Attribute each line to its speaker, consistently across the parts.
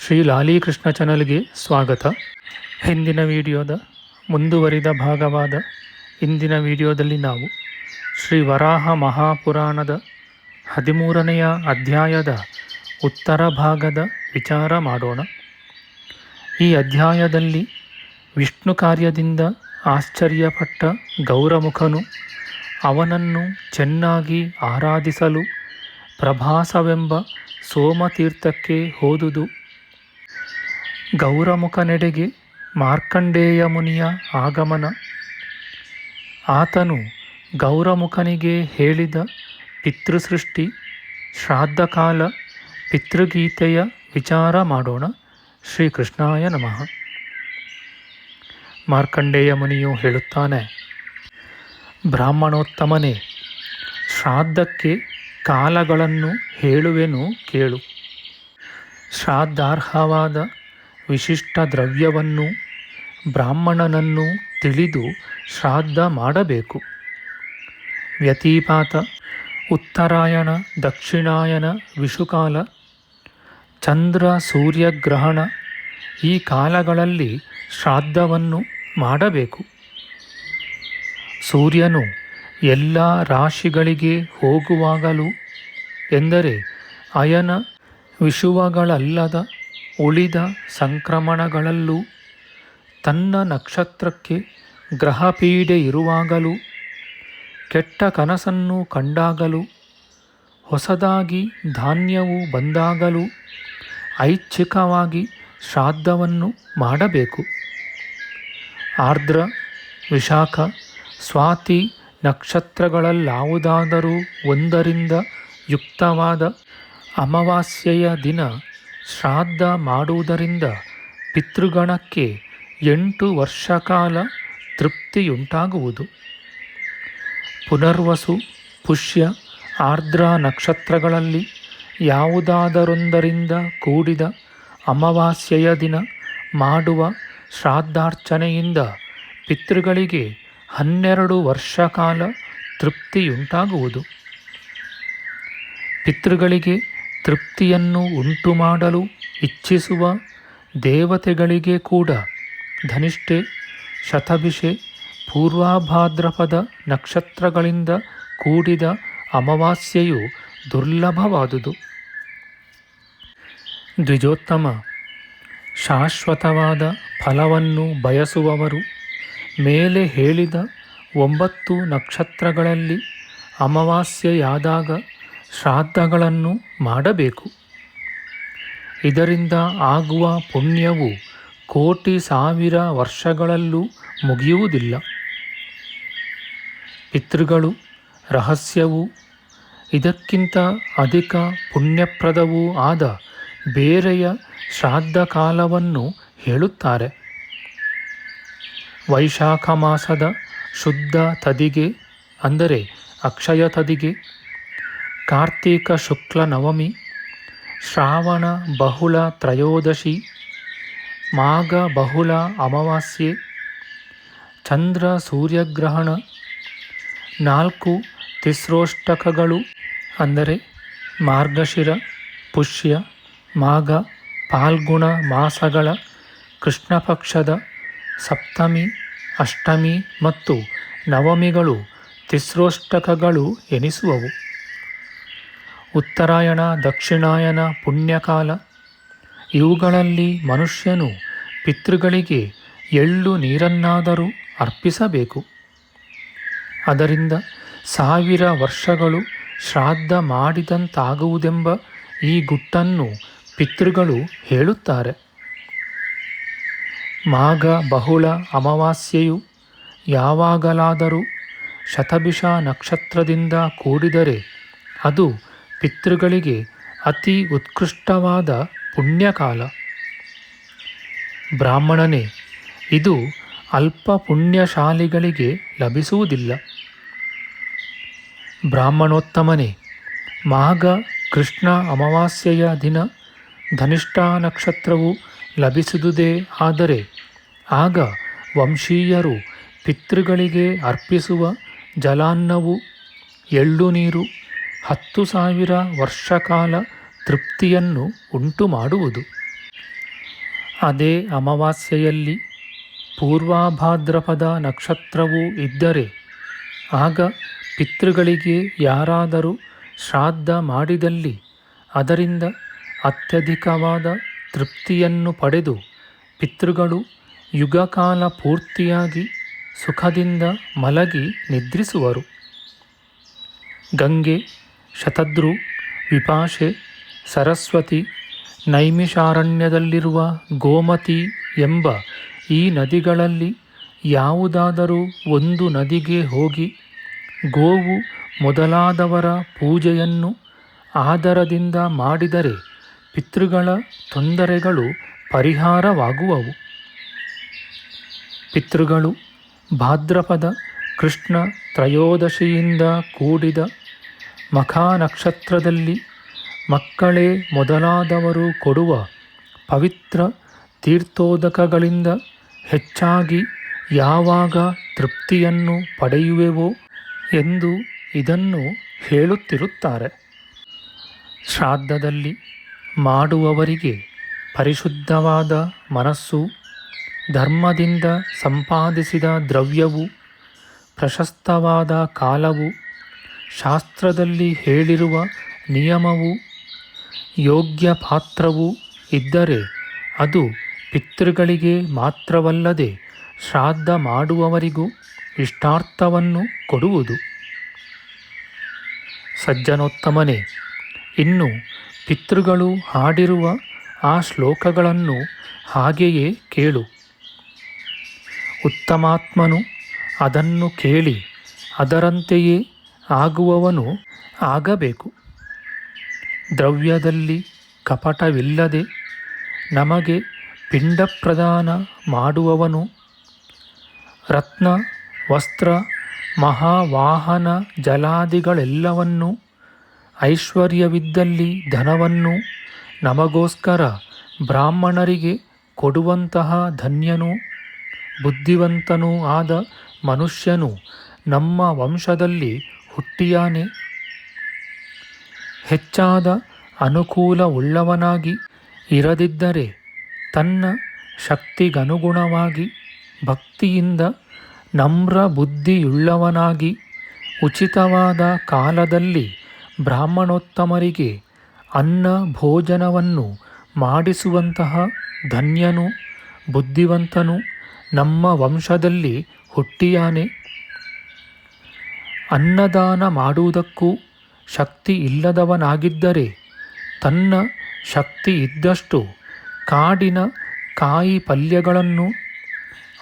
Speaker 1: ಶ್ರೀ ಲಾಲೀಕೃಷ್ಣ ಚಾನಲ್ಗೆ ಸ್ವಾಗತ. ಹಿಂದಿನ ವಿಡಿಯೋದ ಮುಂದುವರಿದ ಭಾಗವಾದ ಇಂದಿನ ವಿಡಿಯೋದಲ್ಲಿ ನಾವು ಶ್ರೀ ವರಾಹ ಮಹಾಪುರಾಣದ ಹದಿಮೂರನೆಯ ಅಧ್ಯಾಯದ ಉತ್ತರ ಭಾಗದ ವಿಚಾರ ಮಾಡೋಣ. ಈ ಅಧ್ಯಾಯದಲ್ಲಿ ವಿಷ್ಣು ಕಾರ್ಯದಿಂದ ಆಶ್ಚರ್ಯಪಟ್ಟ ಗೌರಮುಖನು ಅವನನ್ನು ಚೆನ್ನಾಗಿ ಆರಾಧಿಸಲು ಪ್ರಭಾಸವೆಂಬ ಸೋಮತೀರ್ಥಕ್ಕೆ ಹೋದುದು ಗೌರಮುಖನೆಡೆಗೆ ಮಾರ್ಕಂಡೇಯ ಮುನಿಯ ಆಗಮನ. ಆತನು ಗೌರಮುಖನಿಗೆ ಹೇಳಿದ ಪಿತೃಸೃಷ್ಟಿ, ಶ್ರಾದ್ದಕಾಲ, ಪಿತೃಗೀತೆಯ ವಿಚಾರ ಮಾಡೋಣ. ಶ್ರೀಕೃಷ್ಣಾಯ ನಮಃ. ಮಾರ್ಕಂಡೇಯ ಮುನಿಯು ಹೇಳುತ್ತಾನೆ, ಬ್ರಾಹ್ಮಣೋತ್ತಮನೇ, ಶ್ರಾದ್ದಕ್ಕೆ ಕಾಲಗಳನ್ನು ಹೇಳುವೆನು ಕೇಳು. ಶ್ರಾದ್ದಾರ್ಹವಾದ ವಿಶಿಷ್ಟ ದ್ರವ್ಯವನ್ನು ಬ್ರಾಹ್ಮಣನನ್ನು ತಿಳಿದು ಶ್ರಾದ್ದ ಮಾಡಬೇಕು. ವ್ಯತಿಪಾತ, ಉತ್ತರಾಯಣ, ದಕ್ಷಿಣಾಯನ ವಿಷುಕಾಲ ಚಂದ್ರ ಸೂರ್ಯಗ್ರಹಣ ಈ ಕಾಲಗಳಲ್ಲಿ ಶ್ರಾದ್ದವನ್ನು ಮಾಡಬೇಕು. ಸೂರ್ಯನು ಎಲ್ಲ ರಾಶಿಗಳಿಗೆ ಹೋಗುವಾಗಲೂ ಎಂದರೆ ಅಯನ ವಿಷುವಗಳಲ್ಲದ ಉಳಿದ ಸಂಕ್ರಮಣಗಳಲ್ಲೂ ತನ್ನ ನಕ್ಷತ್ರಕ್ಕೆ ಗ್ರಹಪೀಡೆ ಇರುವಾಗಲೂ, ಕೆಟ್ಟ ಕನಸನ್ನು ಕಂಡಾಗಲೂ, ಹೊಸದಾಗಿ ಧಾನ್ಯವು ಬಂದಾಗಲೂ ಐಚ್ಛಿಕವಾಗಿ ಶ್ರಾದ್ದವನ್ನು ಮಾಡಬೇಕು. ಆರ್ದ್ರ, ವಿಶಾಖ, ಸ್ವಾತಿ ನಕ್ಷತ್ರಗಳಲ್ಲಾವುದಾದರೂ ಒಂದರಿಂದ ಯುಕ್ತವಾದ ಅಮಾವಾಸ್ಯೆಯ ದಿನ ಶ್ರಾದ್ದ ಮಾಡುವುದರಿಂದ ಪಿತೃಗಣಕ್ಕೆ ಎಂಟು ವರ್ಷ ಕಾಲ ತೃಪ್ತಿಯುಂಟಾಗುವುದು. ಪುನರ್ವಸು, ಪುಷ್ಯ, ಆರ್ದ್ರ ನಕ್ಷತ್ರಗಳಲ್ಲಿ ಯಾವುದಾದರೊಂದರಿಂದ ಕೂಡಿದ ಅಮಾವಾಸ್ಯೆಯ ದಿನ ಮಾಡುವ ಶ್ರಾದ್ದಾರ್ಚನೆಯಿಂದ ಪಿತೃಗಳಿಗೆ ಹನ್ನೆರಡು ವರ್ಷ ಕಾಲ ತೃಪ್ತಿಯುಂಟಾಗುವುದು. ಪಿತೃಗಳಿಗೆ ತೃಪ್ತಿಯನ್ನು ಉಂಟು ಮಾಡಲು ಇಚ್ಛಿಸುವ ದೇವತೆಗಳಿಗೆ ಕೂಡ ಧನಿಷ್ಠೆ, ಶತಭಿಷೆ, ಪೂರ್ವಾಭಾದ್ರಪದ ನಕ್ಷತ್ರಗಳಿಂದ ಕೂಡಿದ ಅಮಾವಾಸ್ಯೆಯು ದುರ್ಲಭವಾದುದು. ದ್ವಿಜೋತ್ತಮ, ಶಾಶ್ವತವಾದ ಫಲವನ್ನು ಬಯಸುವವರು ಮೇಲೆ ಹೇಳಿದ ಒಂಬತ್ತು ನಕ್ಷತ್ರಗಳಲ್ಲಿ ಅಮಾವಾಸ್ಯೆಯಾದಾಗ ಶ್ರಾದ್ದಗಳನ್ನು ಮಾಡಬೇಕು. ಇದರಿಂದ ಆಗುವ ಪುಣ್ಯವು ಕೋಟಿ ಸಾವಿರ ವರ್ಷಗಳಲ್ಲೂ ಮುಗಿಯುವುದಿಲ್ಲ. ಪಿತೃಗಳು, ರಹಸ್ಯವೂ ಇದಕ್ಕಿಂತ ಅಧಿಕ ಪುಣ್ಯಪ್ರದವೂ ಆದ ಬೇರೆಯ ಶ್ರಾದ್ದ ಕಾಲವನ್ನು ಹೇಳುತ್ತಾರೆ. ವೈಶಾಖ ಮಾಸದ ಶುದ್ಧ ತದಿಗೆ, ಅಂದರೆ ಅಕ್ಷಯ ತದಿಗೆ ಕಾರ್ತೀಕ ಶುಕ್ಲ ನವಮಿ, ಶ್ರಾವಣ ಬಹುಳ ತ್ರಯೋದಶಿ, ಮಾಘ ಬಹುಳ ಅಮಾವಾಸ್ಯೆ, ಚಂದ್ರ ಸೂರ್ಯಗ್ರಹಣ ನಾಲ್ಕು ತಿಸ್ರೋಷ್ಟಕಗಳು ಅಂದರೆ ಮಾರ್ಗಶಿರ, ಪುಷ್ಯ, ಮಾಘ ಪಾಲ್ಗುಣ ಮಾಸಗಳ, ಕೃಷ್ಣಪಕ್ಷದ, ಸಪ್ತಮಿ, ಅಷ್ಟಮಿ ಮತ್ತು ನವಮಿಗಳು ತಿಸ್ರೋಷ್ಟಕಗಳು ಎನಿಸುವವು. ಉತ್ತರಾಯಣ, ದಕ್ಷಿಣಾಯನ, ಪುಣ್ಯಕಾಲ, ಇವುಗಳಲ್ಲಿ ಮನುಷ್ಯನು ಪಿತೃಗಳಿಗೆ ಎಳ್ಳು ನೀರನ್ನಾದರೂ ಅರ್ಪಿಸಬೇಕು. ಅದರಿಂದ ಸಾವಿರ ವರ್ಷಗಳು ಶ್ರಾದ್ದ ಮಾಡಿದಂತಾಗುವುದೆಂಬ ಈ ಗುಟ್ಟನ್ನು ಪಿತೃಗಳು ಹೇಳುತ್ತಾರೆ. ಮಾಘ, ಬಹುಳ, ಅಮಾವಾಸ್ಯೆಯು ಯಾವಾಗಲಾದರೂ ಶತಭಿಷ ನಕ್ಷತ್ರದಿಂದ ಕೂಡಿದರೆ ಅದು ಪಿತೃಗಳಿಗೆ ಅತಿ ಉತ್ಕೃಷ್ಟವಾದ ಪುಣ್ಯಕಾಲ. ಬ್ರಾಹ್ಮಣನೇ, ಇದು ಅಲ್ಪ ಪುಣ್ಯಶಾಲಿಗಳಿಗೆ ಲಭಿಸುವುದಿಲ್ಲ. ಬ್ರಾಹ್ಮಣೋತ್ತಮನೇ, ಮಾಘ ಕೃಷ್ಣ ಅಮಾವಾಸ್ಯೆಯ ದಿನ ಧನಿಷ್ಠ ನಕ್ಷತ್ರವು ಲಭಿಸಿದುದೇ ಆದರೆ, ಆಗ ವಂಶೀಯರು ಪಿತೃಗಳಿಗೆ ಅರ್ಪಿಸುವ ಜಲಾನ್ನವು, ಎಳ್ಳು ನೀರು ಹತ್ತು ಸಾವಿರ ವರ್ಷಕಾಲ ತೃಪ್ತಿಯನ್ನು ಉಂಟು ಮಾಡುವುದು ಅದೇ ಅಮಾವಾಸ್ಯೆಯಲ್ಲಿ ಪೂರ್ವಾಭಾದ್ರಪದ ನಕ್ಷತ್ರವು ಇದ್ದರೆ ಆಗ ಪಿತೃಗಳಿಗೆ ಯಾರಾದರೂ ಶ್ರಾದ್ದ ಮಾಡಿದಲ್ಲಿ ಅದರಿಂದ ಅತ್ಯಧಿಕವಾದ ತೃಪ್ತಿಯನ್ನು ಪಡೆದು ಪಿತೃಗಳು ಯುಗಕಾಲ ಪೂರ್ತಿಯಾಗಿ ಸುಖದಿಂದ ಮಲಗಿ ನಿದ್ರಿಸುವರು. ಗಂಗೆ ಶತದ್ರು ವಿಪಾಶೆ ಸರಸ್ವತಿ ನೈಮಿಷಾರಣ್ಯದಲ್ಲಿರುವ ಗೋಮತಿ ಎಂಬ ಈ ನದಿಗಳಲ್ಲಿ ಯಾವುದಾದರೂ ಒಂದು ನದಿಗೆ ಹೋಗಿ ಗೋವು ಮೊದಲಾದವರ ಪೂಜೆಯನ್ನು ಆದರದಿಂದ ಮಾಡಿದರೆ ಪಿತೃಗಳ ತೊಂದರೆಗಳು ಪರಿಹಾರವಾಗುವವು. ಪಿತೃಗಳು ಭಾದ್ರಪದ ಕೃಷ್ಣ ತ್ರಯೋದಶಿಯಿಂದ ಕೂಡಿದ ಮಖಾ ನಕ್ಷತ್ರದಲ್ಲಿ ಮಕ್ಕಳೇ ಮೊದಲಾದವರು ಕೊಡುವ ಪವಿತ್ರ ತೀರ್ಥೋದಕಗಳಿಂದ ಹೆಚ್ಚಾಗಿ ಯಾವಾಗ ತೃಪ್ತಿಯನ್ನು ಪಡೆಯುವೆವೋ ಎಂದು ಇದನ್ನು ಹೇಳುತ್ತಿರುತ್ತಾರೆ. ಶ್ರಾದ್ದದಲ್ಲಿ ಮಾಡುವವರಿಗೆ ಪರಿಶುದ್ಧವಾದ ಮನಸ್ಸು, ಧರ್ಮದಿಂದ ಸಂಪಾದಿಸಿದ ದ್ರವ್ಯವು, ಪ್ರಶಸ್ತವಾದ ಕಾಲವು ಶಾಸ್ತ್ರದಲ್ಲಿ ಹೇಳಿರುವ ನಿಯಮವು, ಯೋಗ್ಯ ಪಾತ್ರವು ಇದ್ದರೆ ಅದು ಪಿತೃಗಳಿಗೆ ಮಾತ್ರವಲ್ಲದೆ ಶ್ರಾದ್ದ ಮಾಡುವವರಿಗೂ ಇಷ್ಟಾರ್ಥವನ್ನು ಕೊಡುವುದು. ಸಜ್ಜನೋತ್ತಮನೇ, ಇನ್ನು ಪಿತೃಗಳು ಹಾಡಿರುವ ಆ ಶ್ಲೋಕಗಳನ್ನು ಹಾಗೆಯೇ ಕೇಳು. ಉತ್ತಮಾತ್ಮನು ಅದನ್ನು ಕೇಳಿ ಅದರಂತೆಯೇ ಆಗುವವನು ಆಗಬೇಕು. ದ್ರವ್ಯದಲ್ಲಿ ಕಪಟವಿಲ್ಲದೆ ನಮಗೆ ಪಿಂಡ ಪ್ರದಾನ ಮಾಡುವವನು ರತ್ನ, ವಸ್ತ್ರ, ಮಹಾವಾಹನ ಜಲಾದಿಗಳೆಲ್ಲವನ್ನೂ ಐಶ್ವರ್ಯವಿದ್ದಲ್ಲಿ ಧನವನ್ನು ನಮಗೋಸ್ಕರ ಬ್ರಾಹ್ಮಣರಿಗೆ ಕೊಡುವಂತಹ ಧನ್ಯನೂ ಬುದ್ಧಿವಂತನೂ ಆದ ಮನುಷ್ಯನು ನಮ್ಮ ವಂಶದಲ್ಲಿ ಹುಟ್ಟಿಯಾನೆ. ಹೆಚ್ಚಾದ ಅನುಕೂಲವುಳ್ಳವನಾಗಿ ಇರದಿದ್ದರೆ ತನ್ನ ಶಕ್ತಿಗನುಗುಣವಾಗಿ, ಭಕ್ತಿಯಿಂದ ನಮ್ರ ಬುದ್ಧಿಯುಳ್ಳವನಾಗಿ, ಉಚಿತವಾದ ಕಾಲದಲ್ಲಿ ಬ್ರಾಹ್ಮಣೋತ್ತಮರಿಗೆ ಅನ್ನ ಭೋಜನವನ್ನು ಮಾಡಿಸುವಂತಹ ಧನ್ಯನು, ಬುದ್ಧಿವಂತನು ನಮ್ಮ ವಂಶದಲ್ಲಿ ಹುಟ್ಟಿಯಾನೆ. ಅನ್ನದಾನ ಮಾಡುವುದಕ್ಕೂ ಶಕ್ತಿ ಇಲ್ಲದವನಾಗಿದ್ದರೆ ತನ್ನ ಶಕ್ತಿ ಇದ್ದಷ್ಟು ಕಾಡಿನ ಕಾಯಿ ಪಲ್ಯಗಳನ್ನು,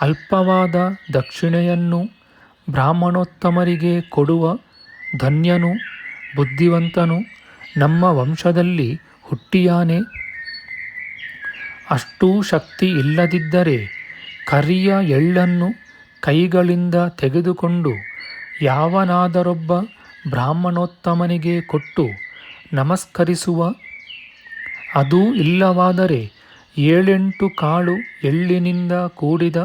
Speaker 1: ಅಲ್ಪವಾದ ದಕ್ಷಿಣೆಯನ್ನು ಬ್ರಾಹ್ಮಣೋತ್ತಮರಿಗೆ ಕೊಡುವ ಧನ್ಯನು, ಬುದ್ಧಿವಂತನು ನಮ್ಮ ವಂಶದಲ್ಲಿ ಹುಟ್ಟಿಯಾನೆ. ಅಷ್ಟೂ ಶಕ್ತಿ ಇಲ್ಲದಿದ್ದರೆ ಕರಿಯ ಎಳ್ಳನ್ನು ಕೈಗಳಿಂದ ತೆಗೆದುಕೊಂಡು ಯಾವನಾದರೊಬ್ಬ ಬ್ರಾಹ್ಮಣೋತ್ತಮನಿಗೆ ಕೊಟ್ಟು ನಮಸ್ಕರಿಸುವ? ಅದೂ ಇಲ್ಲವಾದರೆ ಏಳೆಂಟು ಕಾಳು ಎಳ್ಳಿನಿಂದ ಕೂಡಿದ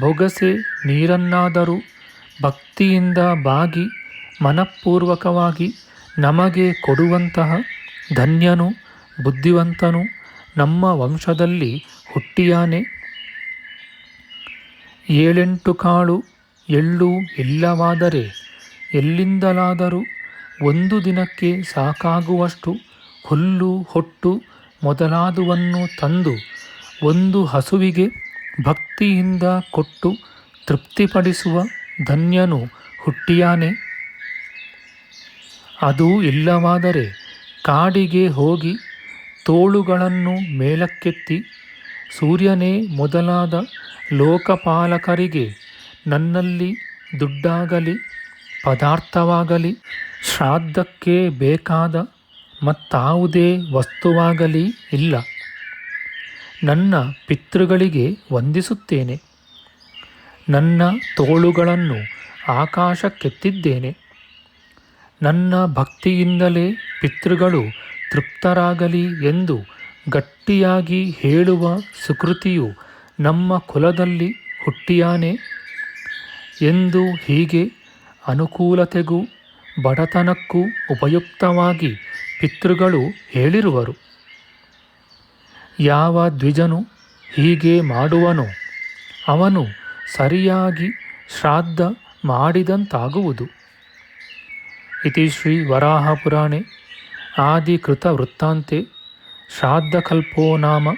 Speaker 1: ಬೊಗಸೆ ನೀರನ್ನಾದರೂ ಭಕ್ತಿಯಿಂದ ಬಾಗಿ ಮನಪೂರ್ವಕವಾಗಿ ನಮಗೆ ಕೊಡುವಂತಹ ಧನ್ಯನು, ಬುದ್ಧಿವಂತನು ನಮ್ಮ ವಂಶದಲ್ಲಿ ಹುಟ್ಟಿಯಾನೆ. ಏಳೆಂಟು ಕಾಳು ಎಳ್ಳು ಇಲ್ಲವಾದರೆ ಎಲ್ಲಿಂದಲಾದರೂ ಒಂದು ದಿನಕ್ಕೆ ಸಾಕಾಗುವಷ್ಟು ಹುಲ್ಲು, ಹೊಟ್ಟು ಮೊದಲಾದುವನ್ನು ತಂದು ಒಂದು ಹಸುವಿಗೆ ಭಕ್ತಿಯಿಂದ ಕೊಟ್ಟು ತೃಪ್ತಿಪಡಿಸುವ ಧನ್ಯನು ಹುಟ್ಟಿಯಾನೆ. ಅದು ಇಲ್ಲವಾದರೆ ಕಾಡಿಗೆ ಹೋಗಿ ತೋಳುಗಳನ್ನು ಮೇಲಕ್ಕೆತ್ತಿ ಸೂರ್ಯನೇ ಮೊದಲಾದ ಲೋಕಪಾಲಕರಿಗೆ ನನ್ನಲ್ಲಿ ದುಡ್ಡಾಗಲಿ, ಪದಾರ್ಥವಾಗಲಿ, ಶ್ರಾದ್ದಕ್ಕೆ ಬೇಕಾದ ಮತ್ತಾವುದೇ ವಸ್ತುವಾಗಲಿ ಇಲ್ಲ. ನನ್ನ ಪಿತೃಗಳಿಗೆ ವಂದಿಸುತ್ತೇನೆ. ನನ್ನ ತೋಳುಗಳನ್ನು ಆಕಾಶಕ್ಕೆತ್ತಿದ್ದೇನೆ. ನನ್ನ ಭಕ್ತಿಯಿಂದಲೇ ಪಿತೃಗಳು ತೃಪ್ತರಾಗಲಿ ಎಂದು ಗಟ್ಟಿಯಾಗಿ ಹೇಳುವ ಸುಕೃತಿಯು ನಮ್ಮ ಕುಲದಲ್ಲಿ ಹುಟ್ಟಿಯಾನೆ. ಎಂದು ಹೀಗೆ ಅನುಕೂಲತೆಗೂ ಬಡತನಕ್ಕೂ ಉಪಯುಕ್ತವಾಗಿ ಪಿತೃಗಳು ಹೇಳಿರುವರು. ಯಾವ ದ್ವಿಜನು ಹೀಗೆ ಮಾಡುವನೋ ಅವನು ಸರಿಯಾಗಿ ಶ್ರಾದ್ದ ಮಾಡಿದಂತಾಗುವುದು. ಇತಿ ಶ್ರೀ ವರಾಹಪುರಾಣೆ ಆದಿಕೃತವೃತ್ತಾಂತೆ ಶ್ರಾದ್ದಕಲ್ಪೋ ನಾಮ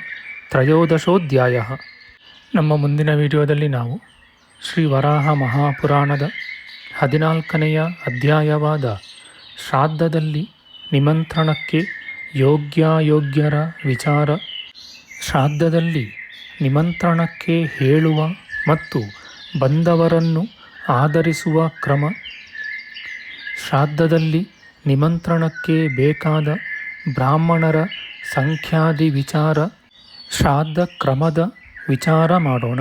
Speaker 1: ತ್ರಯೋದಶೋಧ್ಯಾಯ. ನಮ್ಮ ಮುಂದಿನ ವಿಡಿಯೋದಲ್ಲಿ ನಾವು ಶ್ರೀ ವರಾಹ ಮಹಾಪುರಾಣದ ಹದಿನಾಲ್ಕನೆಯ ಅಧ್ಯಾಯವಾದ ಶ್ರಾದ್ದದಲ್ಲಿ ನಿಮಂತ್ರಣಕ್ಕೆ ಯೋಗ್ಯಾಯೋಗ್ಯರ ವಿಚಾರ. ಶ್ರಾದ್ದದಲ್ಲಿ ನಿಮಂತ್ರಣಕ್ಕೆ ಹೇಳುವ ಮತ್ತು ಬಂದವರನ್ನು ಆಧರಿಸುವ ಕ್ರಮ. ಶ್ರಾದ್ದದಲ್ಲಿ ನಿಮಂತ್ರಣಕ್ಕೆ ಬೇಕಾದ ಬ್ರಾಹ್ಮಣರ ಸಂಖ್ಯಾದಿ ವಿಚಾರ. ಶ್ರಾದ್ದ ಕ್ರಮದ ವಿಚಾರ ಮಾಡೋಣ.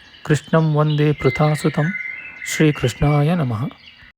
Speaker 1: ಕೃಷ್ಣಂ ವಂದೇ ಪೃಥಾಸುತಂ ಶ್ರೀಕೃಷ್ಣಾಯ ನಮಃ